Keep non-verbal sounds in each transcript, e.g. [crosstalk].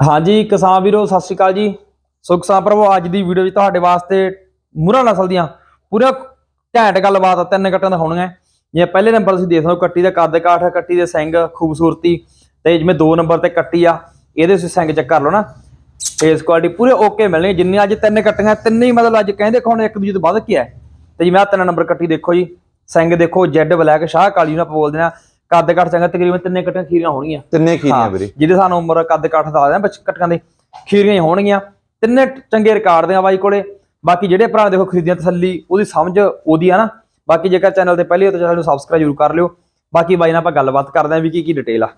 ਹਾਂਜੀ ਕਿਸਾਨ ਵੀਰੋ ਸਤਿ ਸ਼੍ਰੀ ਅਕਾਲ ਜੀ। ਸੋ ਕਿਸਾਨ ਭਰਾਵੋ ਅੱਜ ਦੀ ਵੀਡੀਓ ਵਿੱਚ ਤੁਹਾਡੇ ਵਾਸਤੇ ਮੁਰਾ ਨਸਲ ਦੀਆਂ ਪੂਰਾ ਘੈਂਟ ਗੱਲਬਾਤ ਆ, ਤਿੰਨ ਕੱਟਾਂ ਦਿਖਾਉਣੀਆਂ ਜਿਵੇਂ ਪਹਿਲੇ ਨੰਬਰ ਤੁਸੀਂ ਦੇਖ ਲਓ ਕੱਟੀ ਦਾ ਕੱਦ ਕਾਠ ਕੱਟੀ ਦੇ ਸਿੰਘ ਖੂਬਸੂਰਤੀ ਤੇ ਜਿਵੇਂ ਦੋ ਨੰਬਰ ਤੇ ਕੱਟੀ ਆ ਇਹਦੇ ਤੁਸੀਂ ਸਿੰਘ ਚੈੱਕ ਕਰ ਲਓ ਨਾ। ਫੇਸ ਕੁਆਲਿਟੀ ਪੂਰੇ ਓਕੇ ਮਿਲਣੀ ਜਿੰਨੇ ਅੱਜ ਤਿੰਨ ਕੱਟੀਆਂ ਤਿੰਨੇ ਹੀ ਮਤਲਬ ਅੱਜ ਕਹਿੰਦੇ ਕੋਣ ਇੱਕ ਦੂਜੇ ਤੋਂ ਵੱਧ ਕੇ ਆ। ਤੇ ਜਿਵੇਂ ਆ ਤਿੰਨ ਨੰਬਰ ਕੱਟੀ ਦੇਖੋ ਜੀ ਸਿੰਘ ਦੇਖੋ ਜੈਡ ਬਲੈਕ ਸ਼ਾਹ ਕਾਲੀ ਨੂੰ ਆਪਾਂ ਬੋਲਦੇ ਆ ਕੱਦ ਕਾਠ ਚੰਗਾ ਤਕਰੀਬਨ ਤਿੰਨੇ ਕੱਟੀਆਂ ਖੀਰੀਆਂ ਹੋਣਗੀਆਂ। ਤਿੰਨੇ ਖੀਰੀਆਂ ਵੀਰੇ। ਜਿਹਦੇ ਸਾਨੂੰ ਉਮਰ ਕੱਦ ਕੱਠ ਦੱਸਦੇ ਆ ਬੱਚ ਕਟਕਾਂ ਦੇ ਖੀਰੀਆਂ ਹੀ ਹੋਣਗੀਆਂ। ਤਿੰਨੇ ਚੰਗੇ ਰਿਕਾਰਡ ਦੇ ਆ ਬਾਈ ਕੋਲੇ। ਬਾਕੀ ਜਿਹੜੇ ਭਰਾ ਦੇਖੋ ਖਰੀਦੀਆਂ ਤਸੱਲੀ ਉਹਦੀ ਸਮਝ ਉਹਦੀ ਆ ਨਾ। ਬਾਕੀ ਜੇਕਰ ਚੈਨਲ ਤੇ ਪਹਿਲੀ ਹੋ ਤਾਂ ਚੈਨਲ ਨੂੰ ਸਬਸਕ੍ਰਾਈਬ ਜ਼ਰੂਰ ਕਰ ਲਿਓ। ਬਾਕੀ ਬਾਈ ਨਾਲ ਆਪਾਂ ਗੱਲਬਾਤ ਕਰਦੇ ਆਂ ਵੀ ਕੀ ਕੀ ਡਿਟੇਲ ਆ।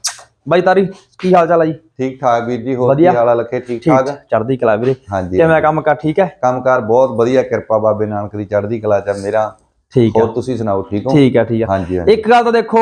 ਬਾਈ ਤਾਰੀ ਕੀ ਹਾਲ ਚਾਲ ਆ ਜੀ? ਠੀਕ ਠਾਕ ਵੀਰ ਜੀ ਹੋਰ ਕੀ ਵਧੀਆ। ਹਾਲ ਆ ਲੱਖੇ? ਠੀਕ ਠੀਕ ਚੜ੍ਹਦੀ ਕਲਾ ਵੀਰੇ। ਹਾਂਜੀ ਕਿਵੇਂ ਕੰਮ ਕਰ ਠੀਕ ਹੈ? ਕੰਮਕਾਰ ਬਹੁਤ ਵਧੀਆ ਕਿਰਪਾ ਬਾਬੇ ਨਾਨਕ ਦੀ ਚੜ੍ਹਦੀ ਕਲਾ ਚ ਮੇਰਾ। ਠੀਕ ਹੈ ਹੋਰ ਤੁਸੀਂ ਸੁਣਾਓ ਠੀਕ ਹੋ? ਠੀਕ ਹੈ ਠੀਕ ਹੈ ਇੱਕ ਗੱਲ ਤਾਂ ਦੇਖੋ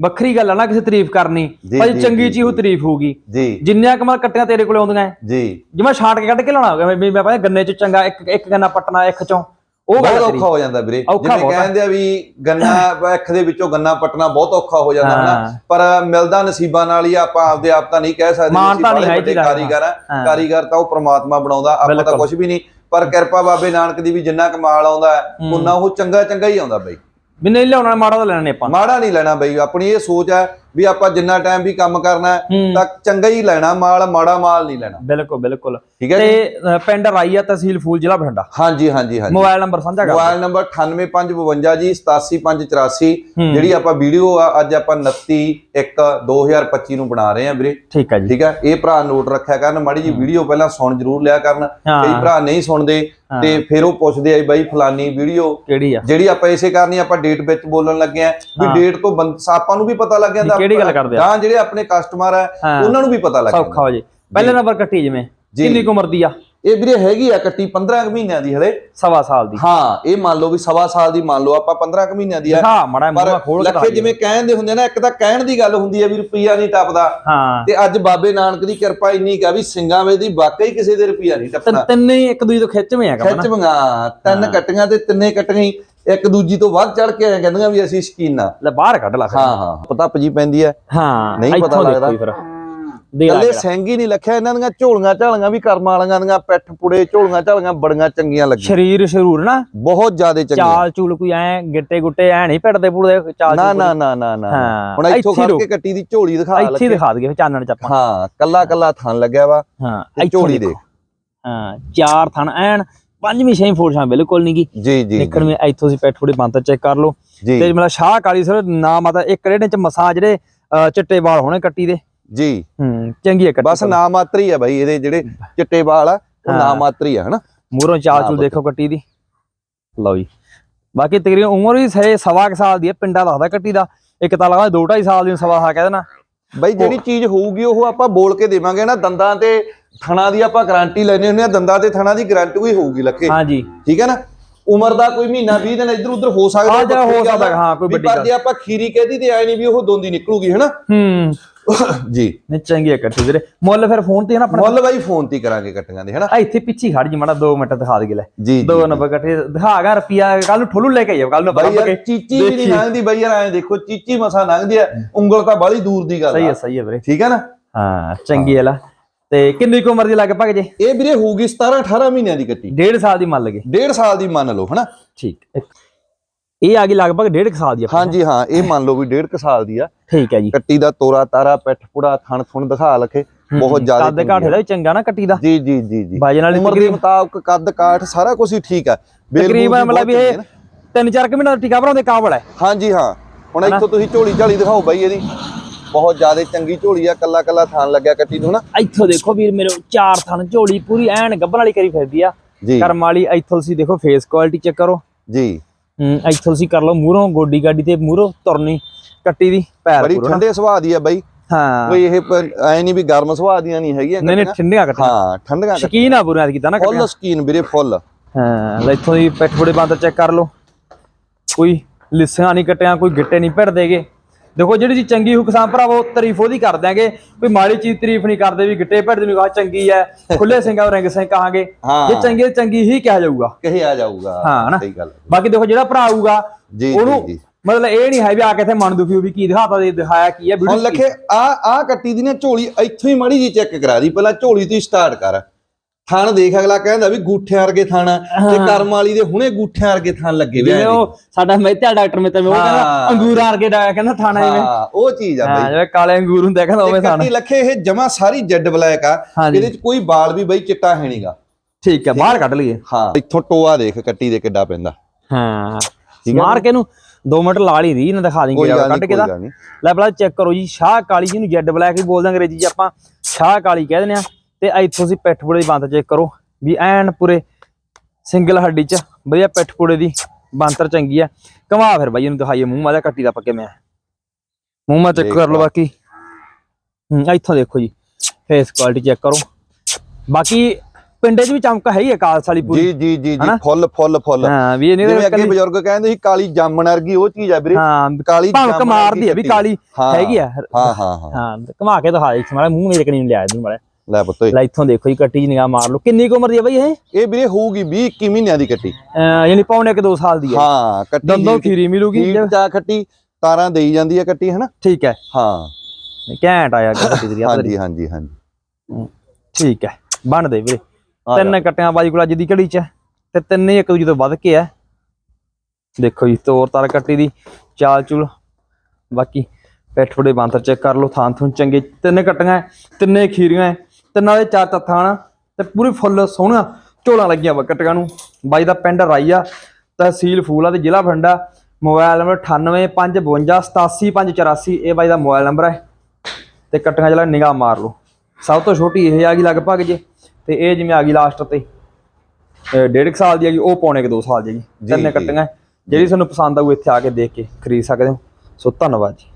ਵੱਖਰੀ ਗੱਲ ਆ ਨਾ ਕਿਸੇ ਤਾਰੀਫ ਕਰਨੀ ਭਾਈ ਚੰਗੀ ਚੀਜ਼ ਉਹ ਤਾਰੀਫ ਹੋਊਗੀ ਜਿੰਨੀਆਂ ਕਮਲ ਕੱਟੀਆਂ ਤੇਰੇ ਕੋਲੇ ਆਉਂਦੀਆਂ ਜੀ ਜਿਵੇਂ ਛਾਂਟ ਕੇ ਕੱਢ ਕੇ ਲਾਉਣਾ ਹੋਵੇ ਮੈਂ ਮੈਂ ਗੰਨੇ ਚ ਚੰਗਾ ਇੱਕ ਇੱਕ ਗੰਨਾ ਪੱਟਣਾ ਇੱਕ ਚੋਂ ਉਹ ਗੱਲ। ਔਖਾ ਹੋ ਜਾਂਦਾ ਵੀਰੇ ਜਿਵੇਂ। ਕਹਿੰਦੇ ਆ ਵੀ ਗੰਨਾ [coughs] ਅੱਖ ਦੇ ਵਿੱਚੋਂ ਗੰਨਾ ਪਟਣਾ ਬਹੁਤ ਔਖਾ ਹੋ ਜਾਂਦਾ ਹੈ ਹਾਂ। ਨਾ ਪਰ ਮਿਲਦਾ ਨਸੀਬਾਂ ਨਾਲ ਹੀ ਆਪਾਂ ਆਪਦੇ ਆਪ ਤਾਂ ਨਹੀਂ ਕਹਿ ਸਕਦੇ ਵੀ ਮਾਣ ਅਸੀਂ ਤਾਂ ਨਹੀਂ ਹੈ ਜੀ। ਕਾਰੀਗਰ ਆ ਹਾਂ। ਕਾਰੀਗਰ ਤਾਂ ਉਹ ਪ੍ਰਮਾਤਮਾ ਬਣਾਉਂਦਾ ਆਪਾਂ ਤਾਂ। ਕੁਝ ਵੀ ਨਹੀਂ ਪਰ ਕਿਰਪਾ ਬਾਬੇ ਨਾਨਕ ਦੀ ਵੀ ਜਿੰਨਾ ਕਮਾਲ ਆਉਂਦਾ। ਉਨਾ ਉਹ ਚੰਗਾ ਚੰਗਾ ਹੀ ਆਉਂਦਾ ਬਈ ਵੀ ਨਹੀਂ ਲਿਆਉਣਾ ਮਾੜਾ ਤਾਂ ਲੈਣਾ ਨਹੀਂ ਆਪਾਂ। ਮਾੜਾ ਨਹੀਂ ਲੈਣਾ ਬਈ, ਆਪਣੀ ਇਹ ਸੋਚ ਹੈ ਵੀ ਆਪਾਂ ਜਿੰਨਾ ਟਾਈਮ ਵੀ ਕੰਮ ਕਰਨਾ। ਤਾਂ ਚੰਗਾ ਹੀ ਲੈਣਾ ਮਾਲ ਮਾੜਾ ਮਾਲ ਨਹੀਂ ਲੈਣਾ। ਬਿਲਕੁਲ ਬਿਲਕੁਲ। ਠੀਕ ਹੈ ਤੇ ਪਿੰਡ ਰਾਈਆ ਤਹਿਸੀਲ ਫੂਲ ਜ਼ਿਲ੍ਹਾ ਬਠਿੰਡਾ। ਹਾਂਜੀ ਹਾਂਜੀ ਹਾਂਜੀ। ਮੋਬਾਈਲ ਨੰਬਰ ਸਾਂਝਾ ਕਰ ਮੋਬਾਈਲ ਨੰਬਰ 98552 ਜੀ 87584 ਹੂੰ। ਜਿਹੜੀ ਆਪਾਂ ਵੀਡੀਓ ਆ ਅੱਜ ਆਪਾਂ 29 1 2025 ਨੂੰ ਬਣਾ ਰਹੇ ਆ ਵੀਰੇ। ਠੀਕ ਹੈ ਜੀ। ਠੀਕ ਹੈ? ਇਹ ਭਰਾ ਨੋਟ ਰੱਖਿਆ ਕਰਨ ਮਾੜੀ ਜੀ ਵੀਡੀਓ ਪਹਿਲਾਂ ਸੁਣ ਜ਼ਰੂਰ ਲਿਆ ਕਰਨ। ਕਈ ਭਰਾ ਨਹੀਂ ਸੁਣਦੇ ਤੇ ਫਿਰ ਉਹ ਪੁੱਛਦੇ ਆ ਬਾਈ ਫਲਾਨੀ ਵੀਡੀਓ ਕਿਹੜੀ ਆ? ਜਿਹੜੀ ਆਪਾਂ ਇਸੇ ਕਰਨੀ ਆਪਾਂ ਡੇਟ ਵਿੱਚ ਬੋਲਣ ਲੱਗੇ ਆ ਵੀ। ਡੇਟ ਤੋਂ ਆਪਾਂ ਨੂੰ ਵੀ ਪਤਾ ਲੱਗ ਜਾਂਦਾ ਕਿਹੜੀ ਗੱਲ ਕਰਦੇ ਆ? ਜਾਂ ਜਿਹੜੇ ਆਪਣੇ ਕਸਟਮਰ ਆ ਹਾਂ। ਉਹਨਾਂ ਨੂੰ ਵੀ ਪਤਾ ਲੱਗ ਸੌਖਾ ਹੋ ਜੇ। ਪਹਿਲੇ ਨੰਬਰ ਕੱਟੀ ਜਿਵੇਂ। ਕਿੰਨੀ ਕੁ ਉਮਰ ਦੀ ਆ? ਇਹ ਵੀਰੇ ਹੈਗੀ ਆ ਕੱਟੀ 15 ਕੁ ਮਹੀਨਿਆਂ ਦੀ ਹਲੇ। ਸਵਾ ਸਾਲ ਦੀ। ਹਾਂ ਇਹ ਮੰਨ ਲਓ ਵੀ ਸਵਾ ਸਾਲ ਦੀ ਮੰਨ ਲਓ ਆਪਾਂ 15 ਕੁ ਮਹੀਨਿਆਂ ਦੀ ਆ। ਦਿਖਾ ਮੜਾ ਮੂੰਹ ਖੋਲ ਕੇ ਲੱਖੇ ਜਿਵੇਂ ਕਹਿੰਦੇ ਹੁੰਦੇ ਨਾ ਇੱਕ ਤਾਂ ਕਹਿਣ ਦੀ ਗੱਲ ਹੁੰਦੀ ਹੈ ਵੀ ਰੁਪਈਆ ਨਹੀਂ ਟੱਪਦਾ। ਹਾਂ। ਤੇ ਅੱਜ ਬਾਬੇ ਨਾਨਕ ਦੀ ਕਿਰਪਾ ਇੰਨੀ ਕਾ ਵੀ ਸਿੰਘਾਂ ਵੇ ਦੀ ਵਾਕਈ ਕਿਸੇ ਦੇ ਰੁਪਈਆ ਨਹੀਂ ਟੱਪਣਾ। ਤਿੰਨੇ ਹੀ ਇੱਕ ਦੂਜੇ ਤੋਂ ਖਿੱਚਵੇਂ ਆ ਕੰਮ ਖਿੱਚ ਨਾ ਮੰਗਾ ਤਿੰਨ ਕੱਟੀਆਂ ਤੇ ਤਿੰਨੇ ਕੱਟੀਆਂ ਹੀ। ਇੱਕ ਦੂਜੀ ਤੋਂ ਵੱਧ ਚੜ ਕੇ ਆਏ ਕਹਿੰਦੀਆਂ ਵੀ ਅਸੀਂ ਸ਼ਕੀਨਾਂ ਲੈ ਬਾਹਰ ਕੱਢ ਲਾ ਫਿਰ। ਹਾਂ ਹਾਂ ਪਤਾ ਪਜੀ ਪੈਂਦੀ ਹੈ ਹਾਂ ਨਹੀਂ ਪਤਾ ਇੱਥੋਂ ਦੇਖੋ ਲੱਗਦਾ। ਜੀ ਫਿਰ। ਦੇ ਲਾ ਕੱਲੇ ਕਿਹੜਾ। ਸਿੰਘ ਹੀ ਨਹੀਂ ਲੱਖਿਆ ਇਹਨਾਂ ਦੀਆਂ ਝੋਲੀਆਂ ਝਾਲੀਆਂ ਵੀ ਕਰਮਾਂ ਵਾਲੀਆਂ ਦੀਆਂ ਪਿੱਠ ਪੁੜੇ ਝੋਲੀਆਂ ਝਾਲੀਆਂ ਬੜੀਆਂ ਚੰਗੀਆਂ ਲੱਗੀਆਂ। ਸਰੀਰ ਸ਼ਰੂਰ ਨਾ। ਬਹੁਤ ਜ਼ਿਆਦਾ ਚੰਗੀਆਂ ਚਾਲ ਚੂਲ ਕੋਈ ਐ ਗਿੱਟੇ ਗੁੱਟੇ ਐ ਨਹੀਂ ਪਿੱਟਦੇ ਪੁੜਦੇ ਚਾਲ ਨਾ ਚੂਲ ਨਾ ਨਾ ਨਾ ਨਾ ਹਾਂ, ਹੁਣ ਇੱਥੋਂ ਇੱਥੇ ਖੜ ਰੁਕ। ਕੇ ਕੱਟੀ ਦੀ ਝੋਲੀ ਦਿਖਾ ਇੱਥੇ ਹੀ ਲੱਗੇ। ਦਿਖਾ ਦਈਏ ਫਿਰ ਚਾਨਣ ਚ ਆਪਾਂ। ਹਾਂ ਕੱਲਾ ਕੱਲਾ ਥਣ ਲੱਗਿਆ ਵਾ। ਹਾਂ ਤੇ ਇੱਥੋਂ ਝੋਲੀ ਦੇਖੋ। ਦੇਖ। ਹਾਂ ਚਾਰ ਥਣ ਐਨ ਪੰਜਵੀਂ ਛੇਵੀਂ ਫੋਰਸ਼ਾਂ ਬਿਲਕੁਲ ਨਹੀਂ ਗੀ ਜੀ ਜੀ। ਦੇਖਣ ਵਿੱਚ ਇੱਥੋਂ ਸੀ ਪੈਠ ਥੋੜੀ ਬੰਤ ਚੈੱਕ ਕਰ ਲਓ। ਤੇ ਮਤਲਬ ਸ਼ਾਹ ਕਾਲੀ ਸਰ ਨਾ ਮਤਾ ਇੱਕ ਰੇੜੇ ਚ ਮਸਾ ਜਿਹੜੇ ਚਿੱਟੇ ਵਾਲ ਹੋਣੇ ਕੱਟੀ ਦੇ। ਜੀ। ਹੂੰ ਚੰਗੀ ਹੈ ਕੱਟੀ ਬਸ ਨਾ ਮਾਤਰੀ ਆ ਬਾਈ ਇਹਦੇ ਜਿਹੜੇ ਚਿੱਟੇ ਵਾਲ ਆ ਉਹ ਨਾ ਹਾਂ। ਮਾਤਰੀ ਆ ਹਨਾ? ਮੂਹਰੋਂ ਚਾਲ ਹਾਂ, ਚੂਲ। ਦੇਖੋ ਕੱਟੀ ਦੀ। ਲਓ ਜੀ। ਬਾਕੀ ਤਕਰੀਬਨ ਉਮਰ ਵੀ ਸਵਾ ਕੁ ਸਾਲ ਦੀ ਹੈ ਪਿੰਡਾ ਲੱਗਦਾ ਕੱਟੀ ਦਾ। ਇੱਕ ਤਾਂ ਲੱਗਦਾ 2.5 ਸਾਲ ਦੀ ਸਵਾ ਸਾ ਕਹਿ ਦੇਣਾ। ਬਾਈ ਜਿਹੜੀ ਚੀਜ਼ ਹੋਊਗੀ ਉਹ ਆਪਾਂ ਬੋਲ ਕੇ ਦੇਵਾਂਗੇ ਨਾ ਦੰਦਾਂ ਤੇ ਥਣਾ ਦੀ ਆਪਾਂ ਗਾਰੰਟੀ ਲੈਣੇ ਹੁੰਦੇ ਆ ਦੰਦਾਂ ਤੇ ਥਣਾ ਦੀ ਗਾਰੰਟੀ ਵੀ ਹੋਊਗੀ ਲੱਕੇ ਹਾਂਜੀ ਠੀਕ ਹੈ ਨਾ ਉਮਰ ਦਾ ਕੋਈ ਮਹੀਨਾ 20 ਦਿਨ ਇੱਧਰ ਉੱਧਰ ਹੋ ਸਕਦਾ ਹਾਂ, ਹੋ ਸਕਦਾ। ਹਾਂ, ਕੋਈ ਵੱਡੀ ਪਰ ਗੱਲ। ਜੇ ਆਪਾਂ ਖੀਰੀ ਕਹਿਦੀ ਤੇ ਆਏ ਨਹੀਂ ਵੀ ਉਹ ਦੋਂਦੀ ਨਿਕਲੂਗੀ ਹਨਾ ਹੂੰ [laughs] ਜੀ। ਨਹੀਂ ਚੰਗੀ ਕੱਟੀ ਵੀਰੇ। ਮੁੱਲ ਫਿਰ ਫੋਨ ਤੇ ਨਾ ਆਪਣਾ ਮੁੱਲ ਬਾਈ ਫੋਨ ਤੇ ਕਰਾਂਗੇ ਕੱਟੀਆਂ ਦੇ ਹਨਾ? ਆ ਇੱਥੇ ਪਿੱਛੇ ਖੜ ਜੀ ਮਾੜਾ 2 ਮਿੰਟ ਦਿਖਾ ਦੇ ਲੈ ਜੀ ਦੋ ਨੰਬਰ ਕੱਟੇ। ਦਿਖਾਗਾ ਰੁਪਿਆ ਕੱਲ ਨੂੰ ਠੋਲੂ ਲੈ ਕੇ ਆਇਓ ਕੱਲ ਨੂੰ ਬਾਈ ਯਾਰ ਚੀਚੀ ਵੀ ਨਹੀਂ। ਲੰਘਦੀ ਬਾਈ ਯਾਰ ਐਂ ਦੇਖੋ ਚੀਚੀ ਮਸਾ ਲੰਘਦੀ ਆ ਉਂਗਲ ਤਾਂ ਬਾਲੀ ਦੂਰ ਦੀ ਗੱਲ ਸਹੀ ਹੈ ਸਹੀ ਹੈ ਵੀਰੇ। ਠੀਕ ਹੈ ਨਾ? ਹਾਂ ਚੰਗੀ ਹੈ ਲਾ। ਤੇ ਕਿੰਨੀ ਕੁ ਉਮਰ ਦੀ ਲਗਭਗ ਜੇ? ਇਹ ਵੀਰੇ ਹੋਊਗੀ 17 18 ਮਹੀਨਿਆਂ ਦੀ ਕੱਟੀ। ਡੇਢ ਸਾਲ ਦੀ ਮੰਨ ਲਗੇ ਡੇਢ ਸਾਲ ਦੀ ਮੰਨ ਲਓ ਹਨਾ? ਠੀਕ ਇਹ ਆ ਗਈ ਲਗਭਗ ਡੇਢ ਕੁ ਸਾਲ ਦੀ। ਹਾਂਜੀ ਹਾਂ ਇਹ ਮੰਨ ਲਓ ਵੀ ਡੇਢ ਕੁ ਸਾਲ ਦੀ ਆ। ਠੀਕ ਹੈ ਜੀ। ਕੱਟੀ ਦਾ ਤੋਰਾ ਤਾਰਾ ਪਿੱਠ ਪੁੜਾ ਥਣ ਥੁਣ ਦਿਖਾ ਲਖੇ। ਬਹੁਤ ਜ਼ਿਆਦਾ ਕੱਦ ਕਾਠ ਇਹਦਾ ਚੰਗਾ ਨਾ ਕੱਟੀ ਦਾ? ਜੀ ਜੀ ਜੀ ਜੀ। ਵਜਨ ਵਾਲੀ ਉਮਰ ਦੇ ਮੁਤਾਬਕ ਕੱਦ ਕਾਠ ਸਾਰਾ ਕੁਝ ਹੀ ਠੀਕ ਆ। ਤਕਰੀਬਨ ਮਤਲਬ ਇਹ ਨਾ। ਤਿੰਨ ਚਾਰ ਕੁ ਮਹੀਨਾ ਟਿਕਾ ਭਰਾਉਂਦੇ ਕਾਬਲ ਹੈ। ਹਾਂਜੀ ਹਾਂ। ਹੁਣ ਇੱਥੋਂ ਤੁਸੀਂ ਝੋਲੀ ਝਾਲੀ ਦਿਖਾਓ ਬਾਈ ਇਹਦੀ। ਬਹੁਤ ਜ਼ਿਆਦਾ ਚੰਗੀ ਝੋਲੀ ਆ ਕੱਲਾ ਕੱਲਾ ਥਣ ਲੱਗਿਆ ਕੱਟੀ ਨੂੰ ਹਨਾ? ਇੱਥੋਂ ਦੇਖੋ ਵੀਰ ਮੇਰੇ ਚਾਰ ਥਣ ਝੋਲੀ ਪੂਰੀ ਐਨ ਗੱਬਣ ਵਾਲੀ ਕਰੀ ਫਿਰਦੀ ਆ। ਕਰਮ ਵਾਲੀ ਇੱਥੋਂ ਤੁਸੀਂ ਦੇਖੋ ਫੇਸ ਕੁਆਲਿਟੀ ਚੈੱਕ ਕਰੋ। ਜੀ। ਇੱਥੋਂ ਤੁਸੀਂ ਕਰ ਲਓ ਮੂਹਰੋਂ ਗੋਡੀ ਗਾਡੀ ਤੇ ਮੂਹਰੋਂ ਤੁਰਨੀ ਕੱਟੀ ਦੀ ਪੈਰ ਬੜੀ ਪੂਰਾ। ਠੰਡੇ ਸੁਭਾਅ ਦੀ ਆ ਬਾਈ। ਹਾਂ। ਕੋਈ ਇਹ ਐ ਨਹੀਂ ਵੀ ਗਰਮ ਸੁਭਾਅ ਦੀਆਂ ਨਹੀਂ ਹੈਗੀਆਂ ਨਹੀਂ ਨਹੀਂ। ਠੰਡੀਆਂ ਕੱਟੀਆਂ। ਹਾਂ ਠੰਡੀਆਂ ਸ਼ਕੀਨ ਆ ਬੁਰਾ ਕੀਤਾ ਨਾ ਫੁੱਲ ਸਕੀਨ ਵੀਰੇ ਫੁੱਲ। ਹਾਂ ਲੈ ਇੱਥੋਂ ਦੀ ਪਿੱਠ ਥੋੜੇ ਬੰਦ ਚੈੱਕ ਕਰ ਲਓ। ਕੋਈ ਲਿੱਸੀਆਂ ਨਹੀਂ ਕੱਟਿਆ ਕੋਈ ਗਿੱਟੇ ਨਹੀਂ ਭਿੜ ਦੇਗੇ ਦੇਖੋ ਜਿਹੜੀ ਚੀਜ਼ ਚੰਗੀ ਹੋ ਕਿਸਾਨ ਭਰਾਵੋ ਤਾਰੀਫ ਉਹਦੀ ਕਰ ਦਿਆਂਗੇ ਕੋਈ ਮਾੜੀ ਚੀਜ਼ ਤਾਰੀਫ ਨਹੀਂ ਕਰਦੇ ਵੀ ਗਿੱਟੇ ਭਿੜਦੇ ਨਹੀਂ ਕਹਾ ਚੰਗੀ ਹੈ [laughs] ਖੁੱਲੇ ਸਿੰਘਾਂ ਰਿੰਗ ਸਿੰਘ ਕਹਾਂਗੇ। ਜੇ ਚੰਗੀ ਚੰਗੀ ਹੀ ਕਿਹਾ ਜਾਊਗਾ ਕਹੇ ਆ ਜਾਊਗਾ ਹਾਂ ਨਾ। ਸਹੀ ਗੱਲ। ਬਾਕੀ ਦੇਖੋ ਜਿਹੜਾ ਭਰਾ ਆਊਗਾ ਜੀ ਉਹਨੂੰ ਜੀ ਜੀ ਮਤਲਬ ਇਹ ਨਹੀਂ ਹੈ ਵੀ ਆ ਕੇ ਇੱਥੇ ਮਨ ਦੁਖੀ ਹੋ ਵੀ ਕੀ ਦਿਖਾਤਾ ਦੇ ਦਿਖਾਇਆ ਕੀ ਹੈ ਹੁਣ ਲਖੇ ਆ ਆ ਕੱਟੀ ਦੀ ਨਾ ਝੋਲੀ ਇੱਥੋਂ ਹੀ ਮਾੜੀ ਜੀ ਚੈੱਕ ਕਰਾ ਦੀ ਪਹਿਲਾਂ ਝੋਲੀ ਤੋਂ ਹੀ ਸਟਾਰਟ ਕਰ ਥਣ ਦੇਖ ਅਗਲਾ ਕਹਿੰਦਾ ਵੀ ਗੂਠਿਆਂ ਵਰਗੇ ਥਣ ਆ, ਤੇ ਕਰਮ ਵਾਲੀ ਦੇ ਹੁਣੇ ਗੂਠਿਆਂ ਵਰਗੇ ਥਣ ਲੱਗੇ ਵੇ ਜਿਵੇਂ ਉਹ ਸਾਡਾ ਮਹਿਤਿਆ ਡਾਕਟਰ ਮਿੱਤਰ ਉਹ ਕਹਿੰਦਾ। ਅੰਗੂਰਾਂ ਵਰਗੇ ਡਾਇਆ ਕਹਿੰਦਾ ਥਾਣਾ ਜਿਵੇਂ ਹਾਂ ਉਹ ਚੀਜ਼ ਆ ਬਈ। ਜਿਵੇਂ ਕਾਲੇ ਅੰਗੂਰ ਹੁੰਦੇ ਆ, ਕਹਿੰਦਾ ਉਵੇਂ ਥਾਣਾ। ਲਖੇ ਇਹ ਜਮਾ ਸਾਰੀ ਜੈਡ ਬਲੈਕ ਆ। ਇਹਦੇ ਚ ਕੋਈ ਬਾਲ ਵੀ ਬਈ ਚਿੱਟਾ ਹੈ ਨਹੀਂਗਾ ਠੀਕ ਹੈ ਬਾਹਰ ਕੱਢ ਲਈਏ। ਹਾਂ ਇੱਥੋਂ ਟੋਆ ਦੇਖ ਕੱਟੀ ਦੇ ਕਿੱਡਾ ਪੈਂਦਾ। ਹਾਂ ਮਾਰ ਕੇ ਨੂੰ 2 ਮਿੰਟ ਲਾ ਲਈ ਰੀ ਨਾ ਦਿਖਾ ਦੇਂਗੇ ਕੱਢ ਕੇ ਦਾ ਲੈ ਪਹਿਲਾਂ ਚੈੱਕ ਕਰੋ ਜੀ ਸ਼ਾਹ ਕਾਲੀ ਜਿਹਨੂੰ ਜੈਡ ਬਲੈਕ ਵੀ ਬੋਲਦੇ ਅੰਗਰੇਜ਼ੀ ਚ ਆਪਾਂ ਸ਼ਾਹ ਕਾਲੀ ਕਹਿ ਦਿੰਦੇ ਆ। ਤੇ ਇੱਥੋਂ ਅਸੀਂ ਪਿੱਠ ਪੁੜੇ ਦੀ ਬੰਤ ਚੈੱਕ ਕਰੋ ਵੀ ਐਨ ਪੂਰੇ ਸਿੰਗਲ ਹੱਡੀ ਚ ਵਧੀਆ ਪਿੱਠ ਪੁੜੇ ਦੀ ਬੰਤਰ ਚੰਗੀ ਆ। ਕਮਾ ਫਿਰ ਬਾਈ ਇਹਨੂੰ ਦਿਖਾਈਏ। ਮੂੰਹ ਮਾਦਾ ਕੱਟੀ ਦਾ ਪੱਕੇ ਮੈਂ ਮੂੰਹ ਮਾ ਚੈੱਕ ਕਰ ਲਓ। ਬਾਕੀ। ਹੂੰ ਇੱਥੋਂ ਦੇਖੋ ਜੀ। ਫੇਸ ਕੁਆਲਿਟੀ ਚੈੱਕ ਕਰੋ। ਬਾਕੀ ਪਿੰਡੇ 'ਚ ਵੀ ਚਮਕ ਹੈ ਹੀ ਹੈ ਕਾਲਸ ਵਾਲੀ ਪੂਰੀ। ਜੀ ਜੀ ਜੀ ਜੀ? ਫੁੱਲ ਫੁੱਲ ਫੁੱਲ। ਹਾਂ ਵੀ ਇਹ ਜਿਵੇਂ ਨਹੀਂ ਅੱਗੇ ਬਜ਼ੁਰਗ ਕਹਿੰਦੇ ਸੀ ਕਾਲੀ ਜਾਮਣ ਵਰਗੀ ਉਹ ਚੀਜ਼ ਆ ਵੀਰੇ। ਹਾਂ ਕਾਲੀ ਭੌਂਕ ਮਾਰਦੀ ਹੈ ਵੀ। ਕਾਲੀ ਹਾਂ, ਹੈਗੀ ਆ। ਹਾਂ ਹਾਂ ਹਾਂ। ਹਾਂ ਘਮਾ ਕੇ ਦਿਖਾ ਦੇ ਮਾੜਾ ਮੂੰਹ ਮੇਰੇ ਕਣੀ ਨੂੰ ਲਿਆ ਇਹਨੂੰ ਮਾੜਾ ਲੈ ਪੁੱਤ। ਲੈ ਇੱਥੋਂ ਦੇਖੋ ਜੀ ਕੱਟੀ ਨਿਗਾਹ ਮਾਰ ਲਓ। ਕਿੰਨੀ ਕੁ ਉਮਰ ਦੀ ਹੈ ਬਈ ਇਹ? ਇਹ ਵੀਰੇ ਹੋਊਗੀ 20 21 ਮਹੀਨਿਆਂ ਦੀ ਕੱਟੀ। ਯਾਨੀ ਪੌਣੇ ਕਿ 2 ਸਾਲ ਦੀ ਹੈ ਹਾਂ ਕੱਟੀ ਦੰਦੋਂ ਖੀਰੀ ਮਿਲੂਗੀ। ਚਾ ਖੱਟੀ ਤਾਰਾਂ ਦੇਈ ਜਾਂਦੀ ਹੈ ਕੱਟੀ ਹਨਾ? ਠੀਕ ਹੈ। ਹਾਂ। ਘੈਂਟ ਆਇਆ ਕੱਟੀ ਦੀ ਹਾਂਜੀ ਹਾਂਜੀ ਹਾਂਜੀ। ਠੀਕ ਹੈ। ਬਣ ਦੇ ਵੀਰੇ। ਤਿੰਨ ਕੱਟਿਆਂ ਬਾਜੀ ਕੋਲ ਅੱਜ ਦੀ ਘੜੀ ਚ ਤੇ ਤਿੰਨੇ ਇੱਕ ਦੂਜੇ ਤੋਂ ਵੱਧ ਕੇ ਆ ਦੇਖੋ ਜੀ ਤੋਰ ਤਾਰ ਕੱਟੀ ਦੀ ਚਾਲ ਚੁਲ। ਬਾਕੀ ਪੈਠ ਫੜੇ ਬਾਂਤਰ ਚੈੱਕ ਕਰ ਲਓ ਥਾਂ ਥੁੰ ਚੰਗੇ। ਤਿੰਨ ਕੱਟੀਆਂ ਤਿੰਨੇ ਖੀਰੀਆਂ ਹੈ, ਤਿੰਨਾਂ ਦੇ ਚਾਰ ਤੱਥਾਂ ਤੇ ਪੂਰੀ ਫੁੱਲ ਸੋਹਣਾ ਝੋਲਾਂ ਲੱਗੀਆਂ ਵਾ ਕੱਟੀਆਂ ਨੂੰ। ਬਾਈ ਦਾ ਪਿੰਡ ਰਾਈਆ ਤਹਿਸੀਲ ਫੂਲਾ ਤੇ ਜ਼ਿਲ੍ਹਾ ਬਠਿੰਡਾ ਮੋਬਾਈਲ ਨੰਬਰ 9855587584 ਇਹ ਬਾਈ ਦਾ ਮੋਬਾਈਲ ਨੰਬਰ ਹੈ। ਤੇ ਕੱਟੀਆਂ ਜਿਹੜਾ ਨਿਗਾਹ ਮਾਰ ਲਓ। ਸਭ ਤੋਂ ਛੋਟੀ ਇਹ ਆ ਗਈ ਲਗਭਗ ਜੇ ਤੇ ਇਹ ਜਿਵੇਂ ਆ ਗਈ ਲਾਸਟ ਤੇ। ਡੇਢ ਸਾਲ ਦੀ ਹੈਗੀ ਉਹ ਪੌਣੇ ਕੁ 2 ਸਾਲ ਦੀ ਹੈਗੀ ਤਿੰਨੇ। ਕੱਟੀਆਂ ਜਿਹੜੀ ਤੁਹਾਨੂੰ ਪਸੰਦ ਆਊ ਇੱਥੇ ਆ ਕੇ ਦੇਖ ਕੇ ਖਰੀਦ ਸਕਦੇ ਹੋ। ਸੋ ਧੰਨਵਾਦ ਜੀ।